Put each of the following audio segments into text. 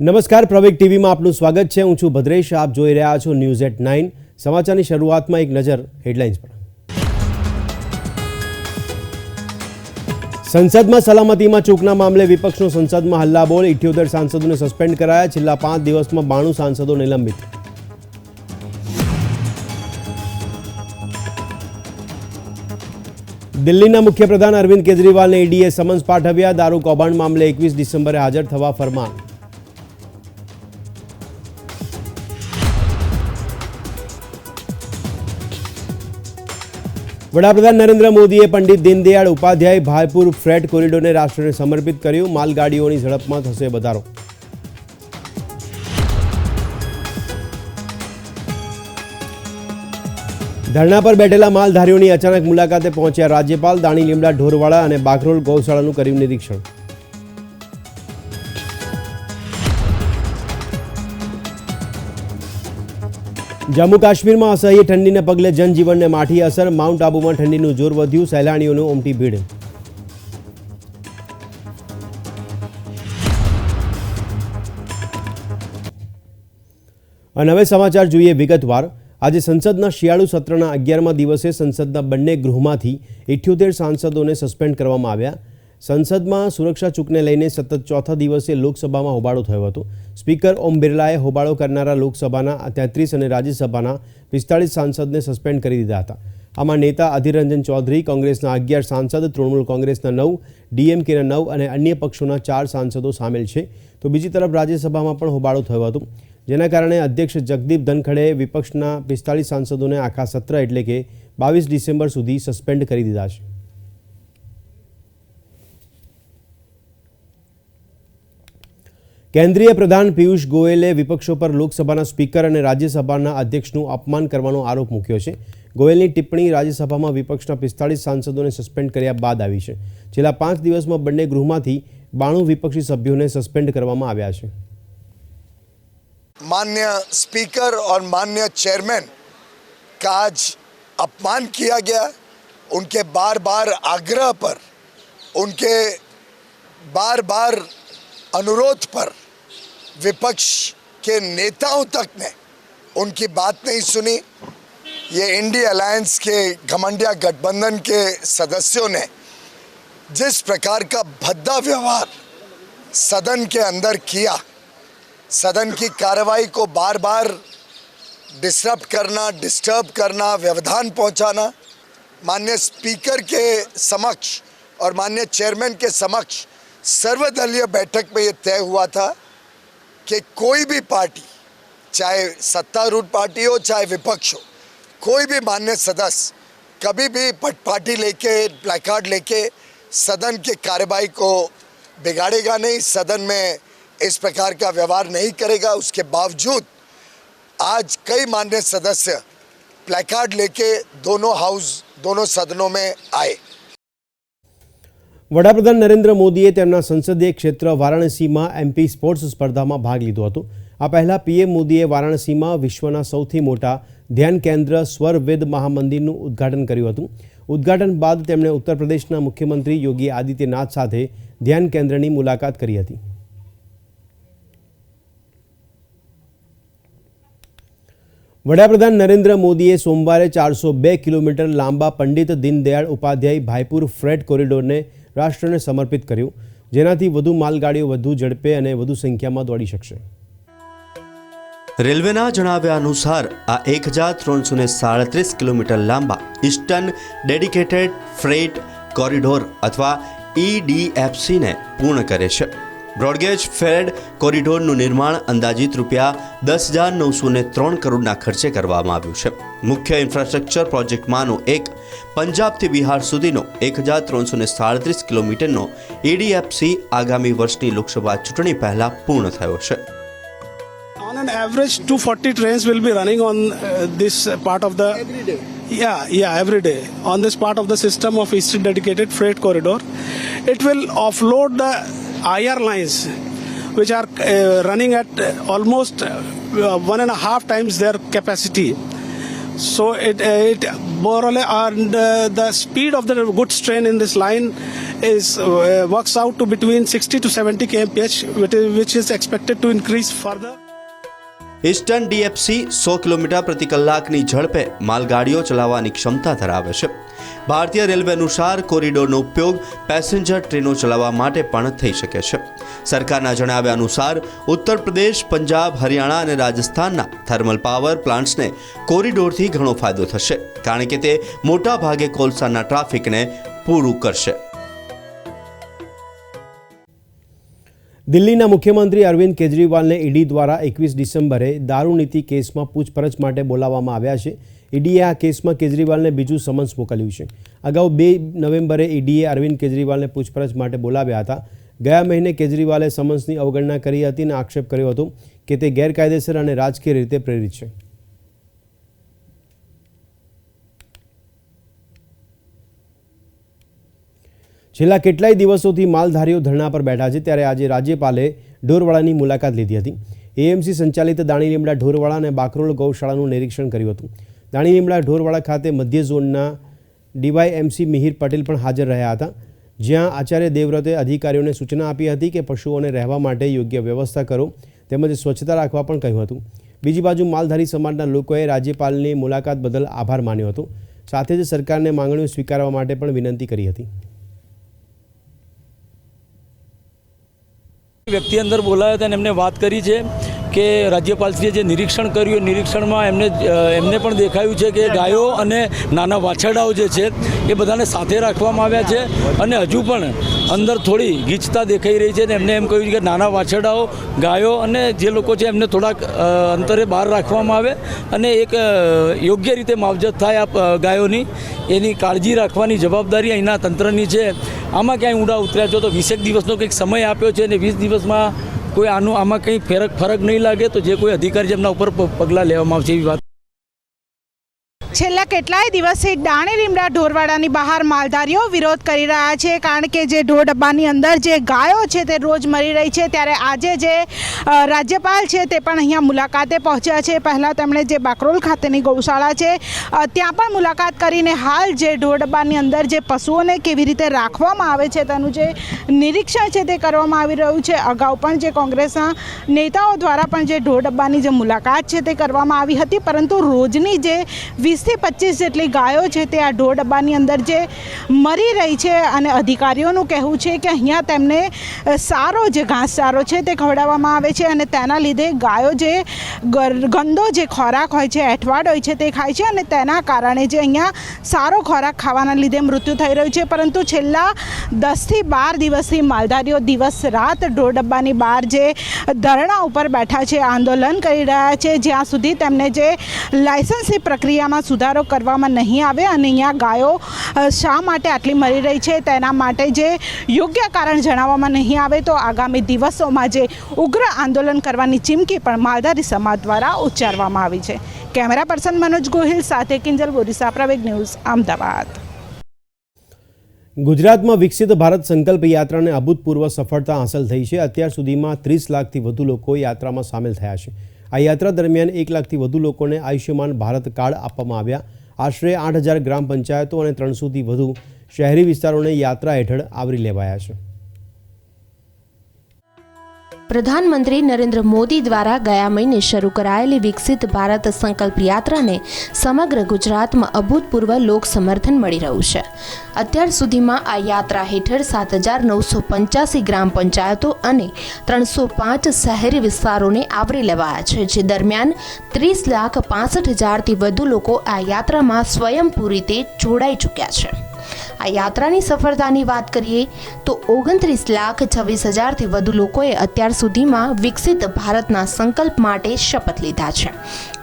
નમસ્કાર, પ્રવેગ ટીવીમાં આપનું સ્વાગત છે. હું છું ભદ્રેશ. આપ જોઈ રહ્યા છો ન્યૂઝ એટ નાઇન. સમાચારની શરૂઆતમાં એક નજર હેડલાઇન્સ પર. સંસદમાં સલામતીમાં ચૂકના મામલે વિપક્ષનો સંસદમાં હલ્લાબોલ ઇઠ્યોતેર સાંસદોને સસ્પેન્ડ કરાયા. છેલ્લા પાંચ દિવસમાં બાણું સાંસદો નિલંબિત. દિલ્હીના મુખ્યપ્રધાન અરવિંદ કેજરીવાલને ઈડીએ સમન્સ પાઠવ્યા. દારૂ કૌભાંડ મામલે એકવીસ ડિસેમ્બરે હાજર થવા ફરમાન. વડાપ્રધાન નરેન્દ્ર મોદીએ પંડિત દીનદયાળ ઉપાધ્યાય ભાયપુર ફ્રેટ કોરિડોરને રાષ્ટ્રને સમર્પિત કર્યું. માલગાડીઓની ઝડપમાં થશે વધારો. ધરણા પર બેઠેલા માલધારીઓની અચાનક મુલાકાતે પહોંચ્યા રાજ્યપાલ દાણી લીમડા ઢોરવાડા અને બાકરોલ ગૌશાળાનું કર્યું નિરીક્ષણ. જમ્મુ કાશ્મીરમાં અસહ્ય ઠંડીને પગલે જનજીવનને માઠી અસર. માઉન્ટ આબુમાં ઠંડીનું જોર વધ્યું, સહેલાણીઓનું ઉમટી ભીડ. અને હવે સમાચાર જોઈએ વિગતવાર. આજે સંસદના શિયાળુ સત્રના અગિયારમા દિવસે સંસદના બંને ગૃહમાંથી ઇઠ્યોતેર સાંસદોને સસ્પેન્ડ કરવામાં આવ્યા. સંસદમાં સુરક્ષા ચૂકને લઈને સતત ચોથા દિવસે લોકસભામાં હોબાળો થયો હતો. સ્પીકર ઓમ બિરલાએ હોબાળો કરનારા લોકસભાના તેત્રીસ અને રાજ્યસભાના પિસ્તાળીસ સાંસદને સસ્પેન્ડ કરી દીધા હતા. આમાં નેતા અધીર રંજન ચૌધરી, કોંગ્રેસના અગિયાર સાંસદ, તૃણમૂલ કોંગ્રેસના નવ ડીએમકેના નવ અને અન્ય પક્ષોના ચાર સાંસદો સામેલ છે. તો બીજી તરફ રાજ્યસભામાં પણ હોબાળો થયો હતો. જેના કારણે અધ્યક્ષ જગદીપ ધનખડેએ વિપક્ષના પિસ્તાળીસ સાંસદોને આખા સત્ર એટલે કે બાવીસ ડિસેમ્બર સુધી સસ્પેન્ડ કરી દીધા છે. કેન્દ્રીય પ્રધાન પિયુષ ગોયલે વિપક્ષો પર લોકસભાના સ્પીકર અને રાજ્યસભાના અધ્યક્ષનું અપમાન કરવાનો આરોપ મૂક્યો છે ગોયલની ટિપ્પણી રાજ્યસભામાં વિપક્ષના પિસ્તાળીસ સાંસદોને સસ્પેન્ડ કર્યા બાદ આવી છે છેલ્લા પાંચ દિવસમાં બંને ગૃહમાંથી બાણું વિપક્ષી સભ્યોને સસ્પેન્ડ કરવામાં આવ્યા છે मान्य स्पीकर और मान्य चेयरमैन का आज अपमान किया गया उनके बार बार आग्रह पर उनके बार बार अनुरोध पर विपक्ष के नेताओं तक ने उनकी बात नहीं सुनी। ये इंडिया अलायंस के घमंडिया गठबंधन के सदस्यों ने जिस प्रकार का भद्दा व्यवहार सदन के अंदर किया, सदन की कार्रवाई को बार बार डिस्टर्ब करना डिस्टर्ब करना, व्यवधान पहुंचाना, माननीय स्पीकर के समक्ष और माननीय चेयरमैन के समक्ष सर्वदलीय बैठक में ये तय हुआ था कि कोई भी पार्टी, चाहे सत्तारूढ़ पार्टी हो, चाहे विपक्ष हो, कोई भी मान्य सदस्य कभी भी पटपाटी लेके प्लेकार्ड लेके सदन के कार्रवाई को बिगाड़ेगा नहीं, सदन में इस प्रकार का व्यवहार नहीं करेगा। उसके बावजूद आज कई मान्य सदस्य प्लेकार्ड लेके दोनों हाउस, दोनों सदनों में आए। વડાપ્રધાન નરેન્દ્ર મોદીએ તેમના સંસદીય ક્ષેત્ર વારાણસીમાં એમપી સ્પોર્ટ્સ સ્પર્ધામાં ભાગ લીધો હતો. આ પહેલાં પીએમ મોદીએ વારાણસીમાં વિશ્વના સૌથી મોટા ધ્યાન કેન્દ્ર સ્વરવેદ મહામંદિરનું ઉદ્ઘાટન કર્યું હતું. ઉદ્ઘાટન બાદ તેમણે ઉત્તર પ્રદેશના મુખ્યમંત્રી યોગી આદિત્યનાથ સાથે ધ્યાન કેન્દ્રની મુલાકાત કરી હતી. વડાપ્રધાન નરેન્દ્ર મોદીએ સોમવારે ચારસો બે કિલોમીટર લાંબા પંડિત દીનદયાળ ઉપાધ્યાય ભાઈપુર ફ્રેટ કોરિડોરને રાષ્ટ્રને સમર્પિત કર્યું. જેનાથી વધુ માલગાડીઓ, વધુ ઝડપે અને વધુ સંખ્યામાં દોડી શકશે. રેલવેના જણાવ્યા અનુસાર આ એક હજાર ત્રણસો ને સાડત્રીસ કિલોમીટર લાંબા ઇસ્ટર્ન ડેડિકેટેડ ફ્રેટ કોરિડોર અથવા ઈડીએફસીને પૂર્ણ કરે છે. બ્રોડગેજ ફેડ કોરિડોરનું નિર્માણ અંદાજિત રૂપિયા દસ હજાર નવસો ને ત્રણ કરોડના ખર્ચે કરવામાં આવ્યું છે મુખ્ય ઇન્ફ્રાસ્ટ્રક્ચર પ્રોજેક્ટમાંનો એક પંજાબથી બિહાર સુધીનો એક હજાર ત્રણસો ને સાડત્રીસ કિલોમીટરનો ઈડીએફસી આગામી વર્ષની લોકસભા ચૂંટણી પહેલા પૂર્ણ થયો છે On an average, 240 trains will be running on uh, this uh, part of the. Every day. Yeah, yeah, every day on this part of the system of Eastern Dedicated Freight Corridor. It will offload the IR lines, which are uh, running at uh, almost uh, one and a half times their capacity, So it, uh, it more or less, and the speed of the goods train in this line is works out to between 60 to 70 kmph, which is, which is expected to increase further. Eastern DFC so kilometre પ્રતિ કલાકની ઝડપે માલગાડીઓ ચલાવવાની ક્ષમતા ધરાવે છે. ભારતીય railway અનુસાર કોરિડોરનો ઉપયોગ પેસેન્જર ટ્રેનો ચલાવવા માટે પણ થઈ શકે છે. સરકારના જણાવ્યા અનુસાર, ઉત્તર પ્રદેશ, પંજાબ, હરિયાણા અને રાજસ્થાનના થર્મલ પાવર પ્લાન્ટ્સને કોરિડોરથી ઘણો ફાયદો થશે, કારણ કે તે મોટા ભાગે કોલસાના ટ્રાફિકને પૂરું કરશે. દિલ્હીના મુખ્યમંત્રી અરવિંદ કેજરીવાલને ઈડી દ્વારા એકવીસ ડિસેમ્બરે દારૂ નીતિ કેસમાં પૂછપરછ માટે બોલાવવામાં આવ્યા છે. ઈડીએ આ કેસમાં કેજરીવાલને બીજું સમન્સ મોકલ્યું છે. અગાઉ બે નવેમ્બરે ઈડીએ અરવિંદ કેજરીવાલને પૂછપરછ માટે બોલાવ્યા હતા. ગયા મહિને કેજરીવાલે સમન્સની અવગણના કરી હતી અને આક્ષેપ કર્યો હતો કે તે ગેરકાયદેસર અને રાજકીય રીતે પ્રેરિત છે. છેલ્લા કેટલાય દિવસોથી માલધારીઓ ધરણા પર બેઠા છે, ત્યારે આજે રાજ્યપાલે ઢોરવાડાની મુલાકાત લીધી હતી. એએમસી સંચાલિત દાણી લીમડા ઢોરવાડા અને બાકરોલ ગૌશાળાનું નિરીક્ષણ કર્યું હતું. દાણી લીમડા ઢોરવાડા ખાતે મધ્ય ઝોનના ડીવાયએમસી મિહિર પટેલ પણ હાજર રહ્યા હતા. જ્યાં આચાર્ય દેવવ્રતે અધિકારીઓને સૂચના આપી હતી કે પશુઓને રહેવા માટે યોગ્ય વ્યવસ્થા કરો, તેમજ સ્વચ્છતા રાખવા પણ કહ્યું હતું. બીજી બાજુ માલધારી સમાજના લોકોએ રાજ્યપાલની મુલાકાત બદલ આભાર માન્યો હતો. સાથે જ સરકારને માંગણીઓ સ્વીકારવા માટે પણ વિનંતી કરી હતી. વ્યક્તિ અંદર બોલાવ્યા હતા અને એમને વાત કરી છે. કે રાજ્યપાલશ્રીએ જે નિરીક્ષણ કર્યું એ નિરીક્ષણમાં એમને એમને પણ દેખાયું છે કે ગાયો અને નાના વાછરડાઓ જે છે એ બધાને સાથે રાખવામાં આવ્યા છે અને હજુ પણ અંદર થોડી ગીચતા દેખાઈ રહી છે ને એમને એમ કહ્યું કે નાના વાછરડાઓ, ગાયો અને જે લોકો છે એમને થોડાક અંતરે બહાર રાખવામાં આવે અને એક યોગ્ય રીતે માવજત થાય આ ગાયોની, એની કાળજી રાખવાની જવાબદારી અહીંના તંત્રની છે. આમાં ક્યાંય ઊંડા ઉતર્યા છો તો વીસેક દિવસનો કંઈક સમય આપ્યો છે અને વીસ દિવસમાં કોઈ આનું આમાં કંઈ ફરક ફરક નહીં લાગે તો જે કોઈ અધિકારી જેમના ઉપર પગલાં લેવામાં આવશે એવી વાત છેલ્લા કેટલાય દિવસથી દાણી લીમડા ઢોરવાડાની બહાર માલધારીઓ વિરોધ કરી રહ્યા છે, કારણ કે જે ઢોર ડબ્બાની અંદર જે ગાયો છે તે રોજ મરી રહી છે. ત્યારે આજે જે રાજ્યપાલ છે તે પણ અહીંયા મુલાકાતે પહોંચ્યા છે. પહેલાં તેમણે જે બાકરોલ ખાતેની ગૌશાળા છે ત્યાં પણ મુલાકાત કરીને હાલ જે ઢોર ડબ્બાની અંદર જે પશુઓને કેવી રીતે રાખવામાં આવે છે તેનું જે નિરીક્ષણ છે તે કરવામાં આવી રહ્યું છે. અગાઉ પણ જે કોંગ્રેસના નેતાઓ દ્વારા પણ જે ઢોર ડબ્બાની જે મુલાકાત છે તે કરવામાં આવી હતી. પરંતુ રોજની જે વીસથી પચીસ જેટલી ગાયો છે તે આ ઢોર ડબ્બાની અંદર જે મરી રહી છે અને અધિકારીઓનું કહેવું છે કે અહીંયા તેમને સારો જે ઘાસચારો છે તે ખવડાવવામાં આવે છે અને તેના લીધે ગાયો જે ગંદો જે ખોરાક હોય છે, એઠવાડ હોય છે તે ખાય છે અને તેના કારણે જે અહીંયા સારો ખોરાક ખાવાના લીધે મૃત્યુ થઈ રહ્યું છે. પરંતુ છેલ્લા દસથી બાર દિવસથી માલધારીઓ દિવસ રાત ઢોર ડબ્બાની બહાર જે ધરણા ઉપર બેઠા છે, આંદોલન કરી રહ્યા છે, જ્યાં સુધી તેમને જે લાયસન્સની પ્રક્રિયામાં સુધારો કરવામાં નહીં આવે અને અહીંયા ગાયો શા માટે આટલી મરી રહી છે, તેના માટે જે યોગ્ય કારણ જણાવવામાં નહીં આવે, તો આગામી દિવસોમાં જે ઉગ્ર આંદોલન કરવાની ચીમકી પણ માલધારી સમાજ દ્વારા ઉચ્ચારવામાં આવી છે. કેમેરા પર્સન મનોજ ગોહિલ સાથે કિંજલ બોરીસા પ્રવેગ ન્યૂઝ, અમદાવાદ. ગુજરાતમાં વિકસિત ભારત સંકલ્પ યાત્રાને અભૂતપૂર્વ સફળતા હાંસલ થઈ છે. અત્યાર સુધીમાં ત્રીસ લાખથી વધુ લોકો યાત્રામાં સામેલ થયા છે. આ યાત્રા દરમિયાન એક લાખથી વધુ લોકોને આયુષ્યમાન ભારત કાર્ડ આપવામાં આવ્યા. આશરે આઠ હજાર ગ્રામ પંચાયતો અને ત્રણસોથી વધુ શહેરી વિસ્તારોને યાત્રા હેઠળ આવરી લેવાયા છે. પ્રધાનમંત્રી નરેન્દ્ર મોદી દ્વારા ગયા મહિને શરૂ કરાયેલી વિકસિત ભારત સંકલ્પ યાત્રાને સમગ્ર ગુજરાતમાં અભૂતપૂર્વ લોક સમર્થન મળી રહ્યું છે. અત્યાર સુધીમાં આ યાત્રા હેઠળ સાત હજાર નવસો પંચ્યાસી ગ્રામ પંચાયતો અને ત્રણસો પાંચ શહેરી વિસ્તારોને આવરી લેવાયા છે, જે દરમિયાન ત્રીસ લાખ પાસઠ હજારથી વધુ લોકો આ યાત્રામાં સ્વયંભૂ રીતે જોડાઈ ચૂક્યા છે. આ યાત્રાની સફળતાની વાત કરીએ તો ઓગણત્રીસ લાખ છવ્વીસ હજારથી વધુ લોકોએ અત્યાર સુધીમાં વિકસિત ભારતના સંકલ્પ માટે શપથ લીધા છે.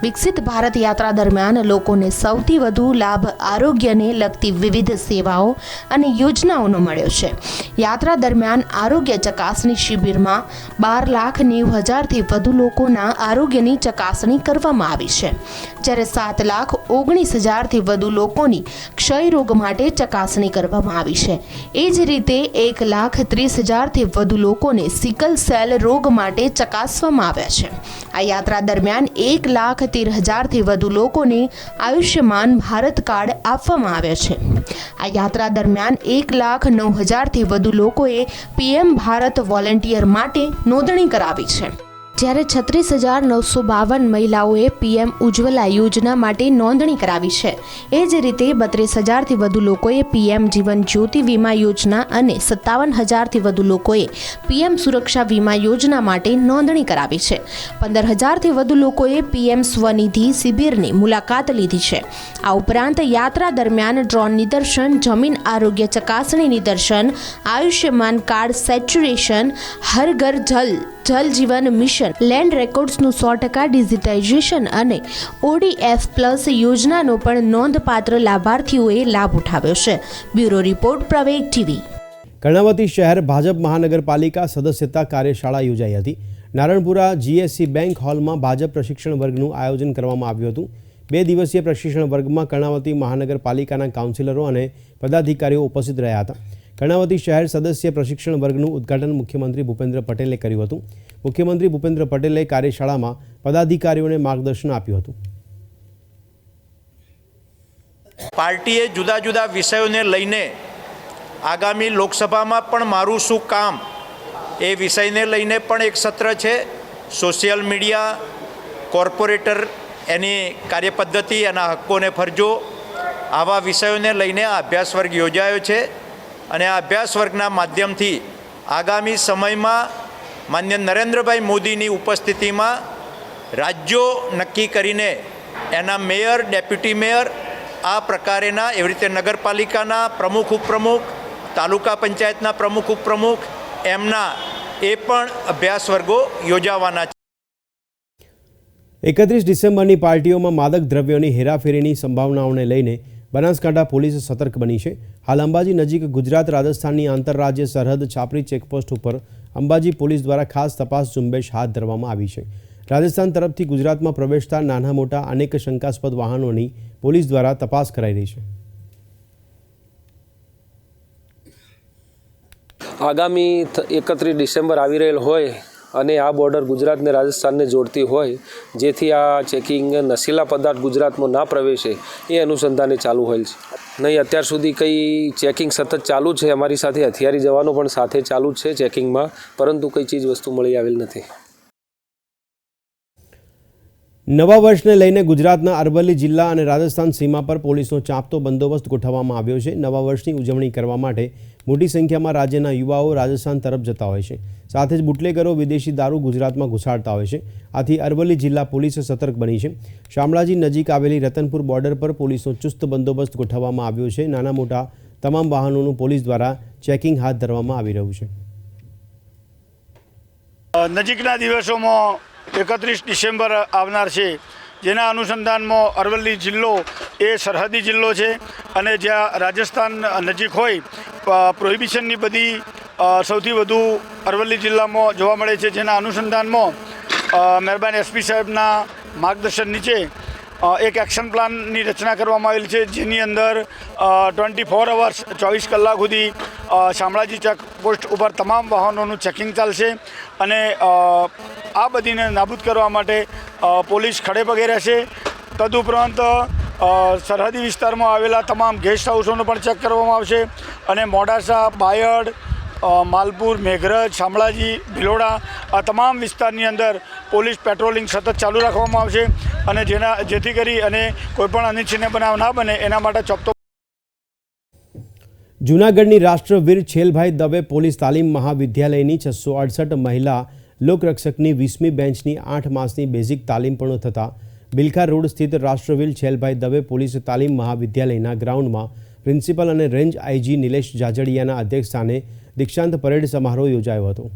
વિકસિત ભારત યાત્રા દરમિયાન લોકોને સૌથી વધુ લાભ આરોગ્યને લગતી વિવિધ સેવાઓ અને યોજનાઓનો મળ્યો છે. યાત્રા દરમિયાન આરોગ્ય ચકાસણી શિબિરમાં બાર લાખ નેવું હજારથી વધુ લોકોના આરોગ્યની ચકાસણી કરવામાં આવી છે. જ્યારે સાત લાખ ઓગણીસ હજારથી વધુ લોકોની ક્ષય રોગ માટે ચકાસણી ચકાસણી કરવામાં આવી છે. એ જ રીતે એક લાખ ત્રીસ હજારથી વધુ લોકોને સિકલ સેલ રોગ માટે ચકાસવામાં આવ્યા છે. આ યાત્રા દરમિયાન એક લાખ તેર હજારથી વધુ લોકોને આયુષ્યમાન ભારત કાર્ડ આપવામાં આવ્યા છે. આ યાત્રા દરમિયાન એક લાખ નવ હજારથી વધુ લોકોએ પીએમ ભારત વોલેન્ટિયર માટે નોંધણી કરાવી છે. જ્યારે છત્રીસ હજાર નવસો બાવન મહિલાઓએ પીએમ ઉજ્જવલા યોજના માટે નોંધણી કરાવી છે. એ જ રીતે બત્રીસ હજારથી વધુ લોકોએ પીએમ જીવન જ્યોતિ વીમા યોજના અને સત્તાવન હજારથી વધુ લોકોએ પીએમ સુરક્ષા વીમા યોજના માટે નોંધણી કરાવી છે. પંદર હજારથી વધુ લોકોએ પીએમ સ્વનિધિ શિબિરની મુલાકાત લીધી છે. આ ઉપરાંત યાત્રા દરમિયાન ડ્રોન નિદર્શન, જમીન આરોગ્ય ચકાસણી નિદર્શન, આયુષ્યમાન કાર્ડ સેચ્યુરેશન હર ઘર જલ જલ જીવન મિશન લેન્ડ રેકોર્ડ્સનું સો ટકા ડિજિટાઇઝેશન અને ઓડીએફ પ્લસ યોજનાનો પણ નોંધપાત્ર લાભાર્થીઓએ લાભ ઉઠાવ્યો છે. Bureau report Praveg TV. Karnavati શહેર ભાજપ મહાનગરપાલિકા સદસ્યતા કાર્યશાળા યોજાઈ હતી. નારણપુરા જીએસસી બેંક હોલમાં ભાજપ પ્રશિક્ષણ વર્ગનું આયોજન કરવામાં આવ્યું હતું. બે દિવસીય પ્રશિક્ષણ વર્ગમાં કર્ણાવતી મહાનગરપાલિકાના કાઉન્સિલરો અને પદાધિકારીઓ ઉપસ્થિત રહ્યા હતા. કર્ણાવતી શહેર સદસ્ય પ્રશિક્ષણ વર્ગનું ઉદ્ઘાટન મુખ્યમંત્રી ભૂપેન્દ્ર પટેલે કર્યું હતું. મુખ્યમંત્રી ભૂપેન્દ્ર પટેલે કાર્યશાળામાં પદાધિકારીઓને માર્ગદર્શન આપ્યું હતું. પાર્ટીએ જુદા જુદા વિષયોને લઈને આગામી લોકસભામાં પણ મારું શું કામ એ વિષયને લઈને પણ એક સત્ર છે. સોશિયલ મીડિયા, કોર્પોરેટર એની કાર્યપદ્ધતિ, એના હક્કોને ફરજો આવા વિષયોને લઈને આ અભ્યાસ વર્ગ યોજાયો છે. અને આ અભ્યાસ વર્ગના માધ્યમથી આગામી સમયમાં માન્ય નરેન્દ્રભાઈ મોદીની ઉપસ્થિતિમાં રાજ્યો નક્કી કરીને એના મેયર, ડેપ્યુટી મેયર આ પ્રકારેના એવી રીતે નગરપાલિકાના પ્રમુખ, ઉપપ્રમુખ, તાલુકા પંચાયતના પ્રમુખ, ઉપપ્રમુખ એમના એ પણ અભ્યાસ વર્ગો યોજાવાના છે. એકત્રીસ ડિસેમ્બરની પાર્ટીઓમાં માદક દ્રવ્યોની હેરાફેરીની સંભાવનાઓને લઈને બનાસકાંઠા પોલીસ સતર્ક બની છે. હાલ અંબાજી નજીક ગુજરાત રાજસ્થાનની આંતરરાજ્ય સરહદ છાપરી ચેકપોસ્ટ ઉપર અંબાજી પોલીસ દ્વારા ખાસ તપાસ ઝુંબેશ હાથ ધરવામાં આવી છે. રાજસ્થાન તરફથી ગુજરાતમાં પ્રવેશતા નાના મોટા અનેક શંકાસ્પદ વાહનોની પોલીસ દ્વારા તપાસ કરાઈ રહી છે. આગામી એકત્રીસ ડિસેમ્બર આવી રહેલ હોય અને આ બોર્ડર ગુજરાતને રાજસ્થાનને જોડતી હોય, જેથી આ ચેકિંગ નશીલા પદાર્થ ગુજરાતમાં ના પ્રવેશે, એ અનુસંધાને ચાલુ હોય છે. નહીં, અત્યાર સુધી કંઈ ચેકિંગ સતત ચાલુ છે, અમારી સાથે હથિયારી જવાનો પણ સાથે ચાલુ છે ચેકિંગમાં પરંતુ કઈ ચીજ વસ્તુ મળી આવેલ નથી. નવા વર્ષને લઈને ગુજરાતના અરવલ્લી જિલ્લા અને રાજસ્થાન સીમા પર પોલીસનો ચાંપતો બંદોબસ્ત ગોઠવવામાં આવ્યો છે. નવા વર્ષની ઉજવણી કરવા માટે મોટી સંખ્યામાં રાજ્યના યુવાઓ રાજસ્થાન તરફ જતા હોય છે. સાથે જ બુટલેગરો વિદેશી દારૂ ગુજરાતમાં ઘુસાડતા હોય છે. આથી અરવલ્લી જિલ્લા પોલીસ સતર્ક બની છે. શામળાજી નજીક આવેલી રતનપુર બોર્ડર પર પોલીસનો ચુસ્ત બંદોબસ્ત ગોઠવવામાં આવ્યો છે. નાના મોટા તમામ વાહનોનું પોલીસ દ્વારા ચેકિંગ હાથ ધરવામાં આવી રહ્યું છે. નજીકના દિવસોમાં એકત્રીસ ડિસેમ્બર આવનાર છે. જેના અનુસંધાનમાં અરવલ્લી જિલ્લો એ સરહદી જિલ્લો છે અને જ્યાં રાજસ્થાન નજીક હોય પ્રોહિબિશનની બધી સૌથી વધુ અરવલ્લી જિલ્લામાં જોવા મળે છે. જેના અનુસંધાનમાં મહેરબાન એસપી સાહેબના માર્ગદર્શન નીચે એક એક્શન પ્લાનની રચના કરવામાં આવેલી છે. જેની અંદર ટ્વેન્ટી ફોર અવર્સ ચોવીસ કલાક સુધી શામળાજી ચેકપોસ્ટ ઉપર તમામ વાહનોનું ચેકિંગ ચાલશે અને આ બધીને નાબૂદ કરવા માટે પોલીસ ખડે પગે રહેશે. તદુપરાંત સરહદી વિસ્તારમાં આવેલા તમામ ગેસ્ટ હાઉસોનું પણ ચેક કરવામાં આવશે અને મોડાસા, બાયડ માલપુર, મેઘરજ, શામળાજી, ભિલોડા આ તમામ વિસ્તારની અંદર પોલીસ પેટ્રોલિંગ સતત ચાલુ રાખવામાં આવશે અને જેના, જેથી કરી અને કોઈપણ અનિચ્છનીય બનાવ ના બને એના માટે ચોપતો જૂનાગઢની રાષ્ટ્રવીર છેલભાઈ દવે પોલીસ તાલીમ મહાવિદ્યાલયની છસો અડસઠ મહિલા લોકરક્ષકની વીસમી બેન્ચની આઠ માસની બેઝિક તાલીમ પૂર્ણ થતાં બિલખા રોડ સ્થિત રાષ્ટ્રવીર છેલભાઈ દવે પોલીસ તાલીમ મહાવિદ્યાલયના ગ્રાઉન્ડમાં પ્રિન્સિપલ અને રેન્જ આઈજી નિલેશ જાજડિયાના અધ્યક્ષસ્થાને દીક્ષાંત પરેડ સમારોહ યોજાયો હતો.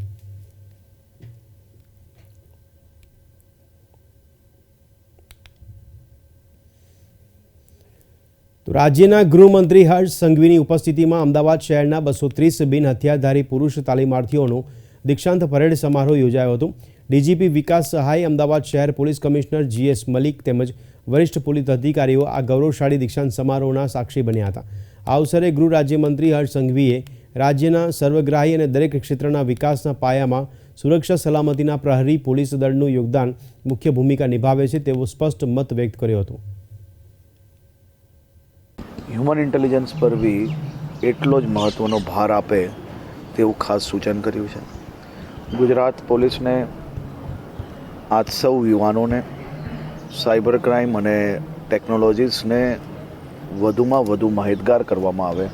રાજ્યના ગૃહમંત્રી હર્ષ સંઘવીની ઉપસ્થિતિમાં અમદાવાદ શહેરના બસો ત્રીસ બિન હથિયારધારી પુરુષ તાલીમાર્થીઓનો દીક્ષાંત પરેડ સમારોહ યોજાયો હતો. ડીજીપી વિકાસ સહાય, અમદાવાદ શહેર પોલીસ કમિશનર જીએસ મલિક તેમજ વરિષ્ઠ પોલીસ અધિકારીઓ આ ગૌરવશાળી દીક્ષાંત સમારોહના સાક્ષી બન્યા હતા. આ અવસરે ગૃહ રાજ્યમંત્રી હર્ષ સંઘવીએ રાજ્યના સર્વગ્રાહી અને દરેક ક્ષેત્રના વિકાસના પાયામાં સુરક્ષા સલામતીના પ્રહરી પોલીસ દળનું યોગદાન મુખ્ય ભૂમિકા નિભાવે છે તેવો સ્પષ્ટ મત વ્યક્ત કર્યો હતો. હ્યુમન ઇન્ટેલિજન્સ પર બી એટલો જ મહત્ત્વનો ભાર આપે તેવું ખાસ સૂચન કર્યું છે. ગુજરાત પોલીસને આજ સૌ યુવાનોને સાયબર ક્રાઇમ અને ટેકનોલોજીસને વધુમાં વધુ માહિતગાર કરવામાં આવે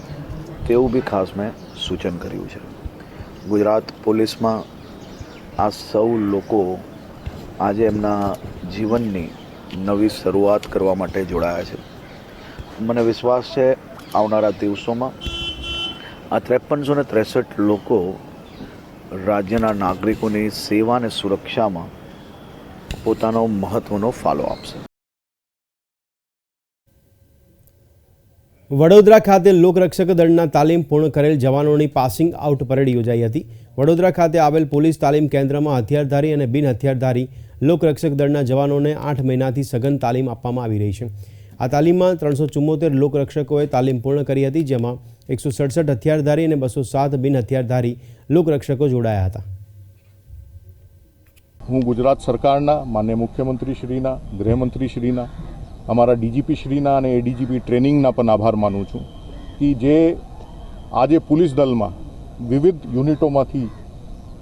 તેવું બી ખાસ મેં સૂચન કર્યું છે. ગુજરાત પોલીસમાં આ સૌ લોકો આજે એમના જીવનની નવી શરૂઆત કરવા માટે જોડાયા છે. મને વિશ્વાસ છે આવનારા દિવસોમાં આ ત્રેપનસો ને ત્રેસઠ લોકો રાજ્યના નાગરિકોની સેવા અને સુરક્ષામાં પોતાનો મહત્ત્વનો ફાળો આપશે. વડોદરા ખાતે લોકરક્ષક દળના તાલીમ પૂર્ણ કરેલ જવાનોની પાસિંગ આઉટ પરેડ યોજાઈ હતી. વડોદરા ખાતે આવેલ પોલીસ તાલીમ કેન્દ્રમાં હથિયારધારી અને બિન હથિયારધારી લોકરક્ષક દળના જવાનોને આઠ મહિનાથી સઘન તાલીમ આપવામાં આવી રહી છે. આ તાલીમમાં ત્રણસો ચુમ્મોતેર લોકરક્ષકોએ તાલીમ પૂર્ણ કરી હતી, જેમાં એકસો સડસઠ હથિયારધારી અને બસો સાત બિન હથિયારધારી લોકરક્ષકો જોડાયા હતા. હું ગુજરાત સરકારના માન્ય મુખ્યમંત્રીશ્રીના, ગૃહમંત્રીશ્રીના, અમારા ડીજીપી શ્રીના અને એડીજીપી ટ્રેનિંગના પણ આભાર માનું છું કે જે આજે પોલીસ દળમાં વિવિધ યુનિટોમાંથી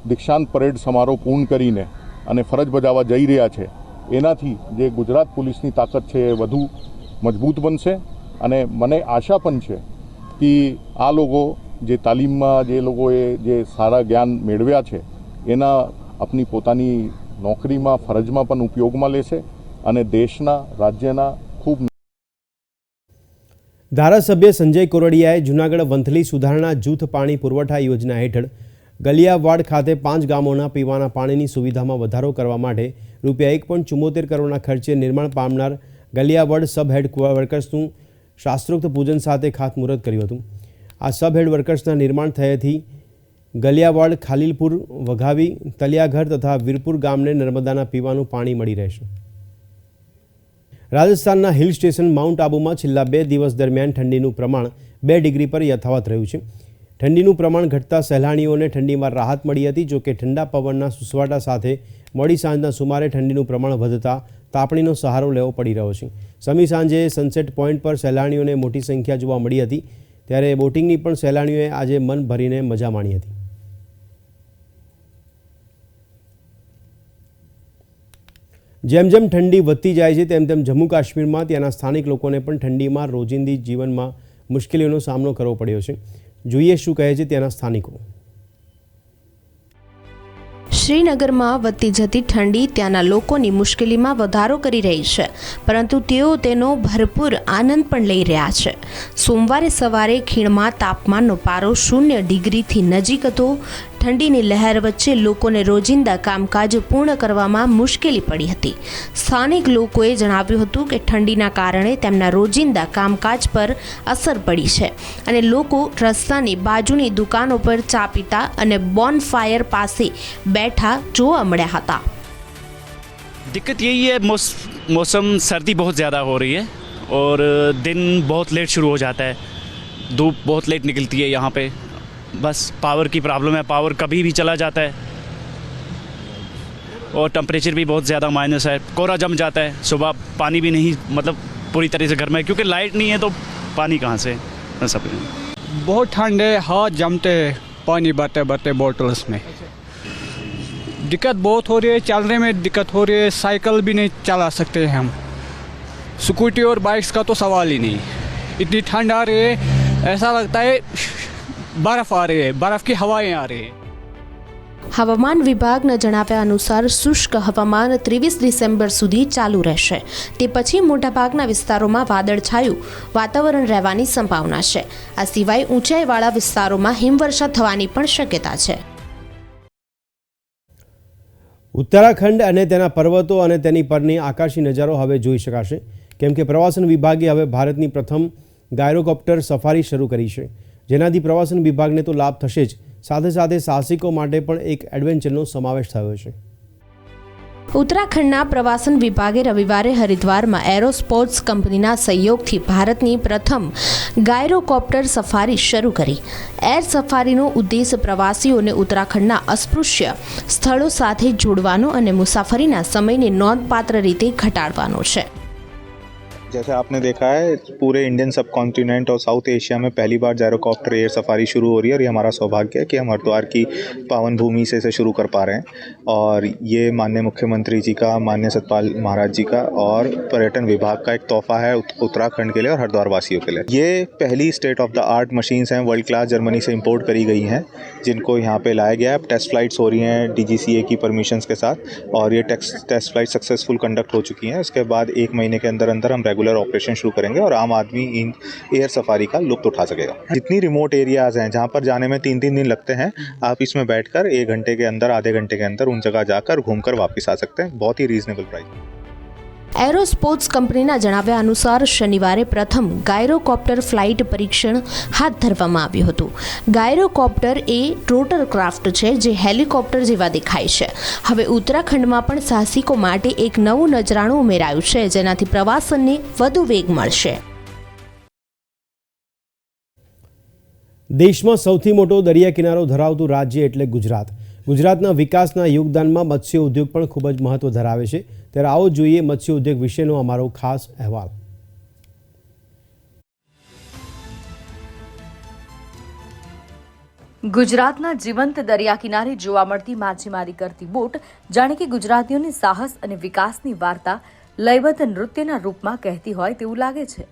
દીક્ષાંત પરેડ સમારોહ પૂર્ણ કરીને અને ફરજ બજાવવા જઈ રહ્યા છે, એનાથી જે ગુજરાત પોલીસની તાકાત છે એ વધુ મજબૂત બનશે અને મને આશા પણ છે કે આ લોકો જે તાલીમમાં જે લોકોએ જે સારા જ્ઞાન મેળવ્યા છે, એના આપની પોતાની નોકરીમાં, ફરજમાં પણ ઉપયોગમાં લેશે અને દેશના, રાજ્યના ખૂબ ધારાસભ્ય સંજય કોરડિયાએ જૂનાગઢ વંથલી સુધારણા જૂથ પાણી પુરવઠા યોજના હેઠળ ગલિયાવાડ ખાતે પાંચ ગામોના પીવાના પાણીની સુવિધામાં વધારો કરવા માટે રૂપિયા એક પોઈન્ટ ચુમ્મોતેર કરોડના ખર્ચે નિર્માણ પામનાર ગલિયાવાડ સબ હેડ વર્કર્સનું શાસ્ત્રોક્ત પૂજન સાથે ખાતમુહૂર્ત કર્યું હતું. આ સબ હેડ વર્કર્સના નિર્માણ થયેથી ગલિયાવાડ, ખાલીલપુર, વઘાવી, તલિયાઘર તથા વીરપુર ગામને નર્મદાના પીવાનું પાણી મળી રહેશે. રાજસ્થાનના હિલ સ્ટેશન માઉન્ટ આબુમાં છેલ્લા બે દિવસ દરમિયાન ઠંડીનું પ્રમાણ બે ડિગ્રી પર યથાવત રહ્યું છે. ઠંડીનું પ્રમાણ ઘટતા સહેલાણીઓને ઠંડીમાં રાહત મળી હતી જોકે ઠંડા પવનના સુસવાટા સાથે મોડી સાંજના સુમારે ઠંડીનું પ્રમાણ વધતા તાપણીનો સહારો લેવો પડી રહ્યો છે. સમી સાંજે સનસેટ પોઈન્ટ પર સહેલાણીઓને મોટી સંખ્યા જોવા મળી હતી, ત્યારે બોટિંગની પણ સહેલાણીઓએ આજે મન ભરીને મજા માણી હતી. જેમ જેમ ઠંડી વધતી જાય છે, તેમ તેમ જમ્મુ કાશ્મીરમાં ત્યાંના સ્થાનિક લોકોને પણ ઠંડીમાં રોજિંદી જીવનમાં મુશ્કેલીઓનો સામનો કરવો પડ્યો છે. જોઈએ શું કહે છે ત્યાંના સ્થાનિકો. શ્રીનગરમાં વધતી જતી ઠંડી ત્યાંના લોકોની મુશ્કેલીમાં વધારો કરી રહી છે, પરંતુ તેઓ તેનો ભરપૂર આનંદ પણ લઈ રહ્યા છે. સોમવારે સવારે ખીણમાં તાપમાનનો પારો શૂન્ય ડિગ્રીથી નજીક હતો. ઠંડીની લહેર વચ્ચે લોકોને રોજિંદા કામકાજ પૂર્ણ કરવામાં મુશ્કેલી પડી હતી સ્થાનિક લોકોએ જણાવ્યું હતું કે ઠંડીના કારણે તેમના રોજિંદા કામકાજ પર અસર પડી છે અને લોકો રસ્તાની બાજુની દુકાનો પર ચા પીતા અને બોનફાયર પાસે બેઠા જોવા મળ્યા હતા दिक्कत यही है मौस, मौसम सर्दी बहुत ज़्यादा हो रही है और दिन बहुत लेट शुरू हो जाता है धूप बहुत लेट निकलती है यहाँ पे बस पावर की प्रॉब्लम है पावर कभी भी चला जाता है। और टम्परेचर भी बहुत ज़्यादा माइनस है, कोहरा जम जाता है, सुबह पानी भी नहीं मतलब पूरी तरह से घर में क्योंकि लाइट नहीं है तो पानी कहाँ से सब बहुत ठंड है, हाथ जमते हैं, पानी भरते भरते बोटल्स में। दिक्कत बहुत हो रही है, चलने में दिक्कत हो रही है साइकिल भी नहीं चला सकते हम। स्कूटी और बाइक्स का तो सवाल ही नहीं। इतनी ठंड आ रही है, ऐसा लगता है બરફ આ રહી હૈ બરફ કી હવાએ આ રહી હૈ હવામાન વિભાગના જણાવ્યા અનુસાર શુષ્ક હવામાન ત્રેવીસ ડિસેમ્બર સુધી ચાલુ રહેશે. તે પછી મોટાભાગના વિસ્તારોમાં વાદળછાયું વાતાવરણ રહેવાની સંભાવના છે. આ સિવાય ઊંચાઈવાળા વિસ્તારોમાં હિમવર્ષા થવાની પણ શક્યતા છે. ઉત્તરાખંડ અને તેના પર્વતો અને તેની પરની આકાશી નજારો હવે જોઈ શકાશે. કેમ કે પ્રવાસન વિભાગે હવે ભારતની પ્રથમ ગાયરોકોપ્ટર સફારી શરૂ કરી છે. જેનાથી પ્રવાસન વિભાગને તો લાભ થશે જ. સાથે સાથે સાહસિકો માટે પણ એક એડવેન્ચરનો સમાવેશ થયો છે. ઉત્તરાખંડના પ્રવાસન વિભાગે રવિવારે હરિદ્વારમાં એરો સ્પોર્ટ્સ કંપનીના સહયોગથી ભારતની પ્રથમ ગાયરોકોપ્ટર સફારી શરૂ કરી. એર સફારીનો ઉદ્દેશ પ્રવાસીઓને ઉત્તરાખંડના અસ્પૃશ્ય સ્થળો સાથે જોડવાનો અને મુસાફરીના સમયને નોંધપાત્ર રીતે ઘટાડવાનો છે. जैसे आपने देखा है, पूरे इंडियन सब कॉन्टिनेंट और साउथ एशिया में पहली बार जायरोकॉप्टर एयर सफारी शुरू हो रही है और ये हमारा सौभाग्य है कि हम हरिद्वार की पावन भूमि से इसे शुरू कर पा रहे हैं। और ये माननीय मुख्यमंत्री जी का, माननीय सतपाल महाराज जी का और पर्यटन विभाग का एक तोहफा है उत्तराखंड के लिए और हरिद्वार वासियों के लिए। ये पहली state of the art machines हैं वर्ल्ड क्लास जर्मनी से इम्पोर्ट करी गई हैं, जिनको यहाँ पर लाया गया है। टेस्ट फ्लाइट्स हो रही हैं डीजीसीए की परमिशंस के साथ और ये test test flight successful conduct हो चुकी हैं। उसके बाद एक महीने के अंदर अंदर हम रेगुलर ऑपरेशन शुरू करेंगे और आम आदमी इन एयर सफारी का लुप्त उठा सकेगा। जितनी रिमोट एरियाज़ हैं, जहाँ पर जाने में तीन तीन दिन लगते हैं, आप इसमें बैठकर एक घंटे के अंदर, आधे घंटे के अंदर उन जगह जाकर घूमकर वापस आ सकते हैं। बहुत ही रीजनेबल प्राइस એરો સ્પોર્ટ્સ કંપનીના જણાવ્યા અનુસાર શનિવારે પ્રથમ ગાયરોકોપ્ટર ફ્લાઇટ પરીક્ષણ હાથ ધરવામાં આવ્યું હતું. ગાયરોકોપ્ટર એ રોટર ક્રાફ્ટ છે જે હેલિકોપ્ટર જેવા દેખાય છે. હવે ઉત્તરાખંડમાં પણ સાહસિકો માટે એક નવું નજરાણું ઉમેરાયું છે, જેનાથી પ્રવાસનને વધુ વેગ મળશે. દેશમાં સૌથી મોટો દરિયા કિનારો ધરાવતું રાજ્ય એટલે ગુજરાત. ગુજરાતના વિકાસના યોગદાનમાં મત્સ્ય ઉદ્યોગ પણ ખૂબ જ મહત્વ ધરાવે છે. ત્યારે આવો જોઈએ મત્સ્ય ઉદ્યોગ વિશેનો અમારો ખાસ અહેવાલ. ગુજરાતના જીવંત દરિયા કિનારે જોવા મળતી માછીમારી કરતી બોટ જાણે કે ગુજરાતીઓની સાહસ અને વિકાસની વાર્તા લયબદ્ધ નૃત્યના રૂપમાં કહેતી હોય તેવું લાગે છે.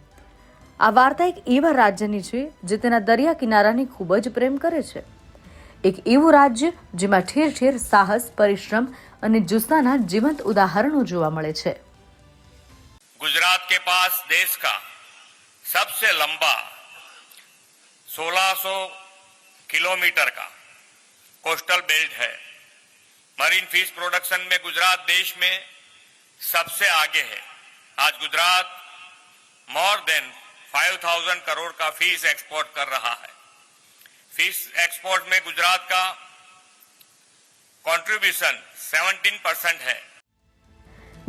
આ વાર્તા એક એવા રાજ્યની છે જે તેના દરિયા કિનારાને ખૂબ જ પ્રેમ કરે છે. એક એવું રાજ્ય જેમાં ઠેર ઠેર સાહસ પરિશ્રમ અને જુસ્સાના જીવંત ઉદાહરણો જોવા મળે છે गुजरात के पास देश का सबसे लंबा 1600 किलोमीटर का कोस्टल बेल्ट है मरीन फिश प्रोडक्शन में गुजरात देश में सबसे आगे है आज गुजरात मोर देन 5000 करोड़ का फिश एक्सपोर्ट कर रहा है फिश एक्सपोर्ट में गुजरात का कंट्रीब्यूशन 17 परसेंट है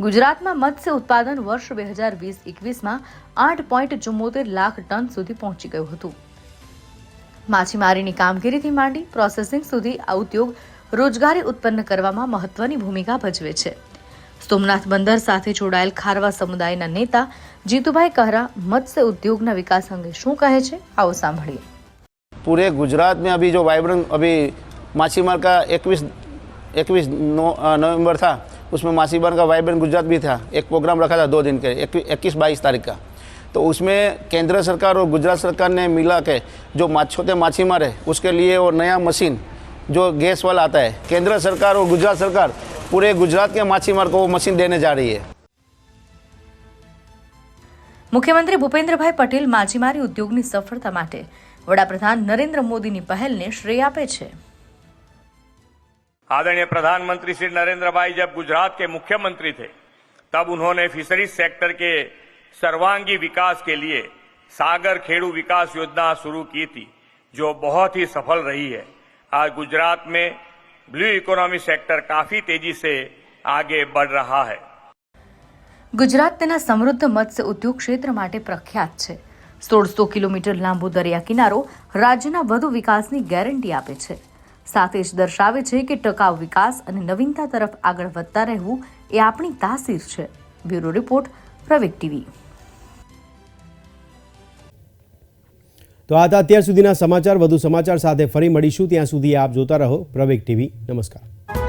ગુજરાતમાં મત્સ્ય ઉત્પાદન વર્ષ બે હજાર વીસ એકવીસમાં આઠ પોઈન્ટ ચુમ્મોતેર લાખ ટન સુધી પહોંચી ગયું હતું માછીમારીની કામગીરીથી માંડી પ્રોસેસિંગ સુધી આ ઉદ્યોગ રોજગારી ઉત્પન્ન કરવામાં મહત્વની ભૂમિકા ભજવે છે સોમનાથ બંદર સાથે જોડાયેલ ખારવા સમુદાયના નેતા જીતુભાઈ कहरा મત્સ્ય ઉદ્યોગના વિકાસ અંગે શું કહે છે આવો સાંભળીએ पूरे गुजरात में अभी जो वाइब्रेंट अभी माछीमार का इक्कीस इक्कीस नवंबर था उसमें माछीमार का वाइब्रेंट गुजरात भी था एक प्रोग्राम रखा था दो दिन के इक्कीस बाईस तारीख का तो उसमें केंद्र सरकार और गुजरात सरकार ने मिला के जो मा- छोटे माछीमार है उसके लिए वो नया मशीन जो गैस वाला आता है केंद्र सरकार और गुजरात सरकार पूरे गुजरात के माछीमार को वो मशीन देने जा रही है મુખ્યમંત્રી ભૂપેન્દ્રભાઈ પટેલ માછીમારી ઉદ્યોગની સફળતા માટે વડાપ્રધાન નરેન્દ્ર મોદીની પહેલને શ્રેય આપે છે आदरणीय प्रधानमंत्री श्री नरेंद्र भाई जब गुजरात के मुख्यमंत्री थे तब उन्होंने फिशरीज सेक्टर के सर्वांगी विकास के लिए सागर खेड़ू विकास योजना शुरू की थी जो बहुत ही सफल रही है आज गुजरात में ब्लू इकोनॉमी सेक्टर काफी तेजी से आगे बढ़ रहा है ગુજરાત તેના સમૃદ્ધ મત્સ્ય ઉદ્યોગ ક્ષેત્ર માટે પ્રખ્યાત છે સોળસો કિલોમીટર લાંબો દરિયા કિનારો રાજ્યના વધુ વિકાસની ગેરંટી આપે છે. સાથે જ દર્શાવે છે કે ટકાઉ વિકાસ અને નવીનતા તરફ આગળ વધતા રહેવું એ આપણી તાસીર છે. Bureau report Praveg TV. તો આ અત્યાર સુધીના સમાચાર. વધુ સમાચાર સાથે ફરી મળીશું. ત્યાં સુધી આપ જોતા રહો પ્રવેક ટીવી. નમસ્કાર.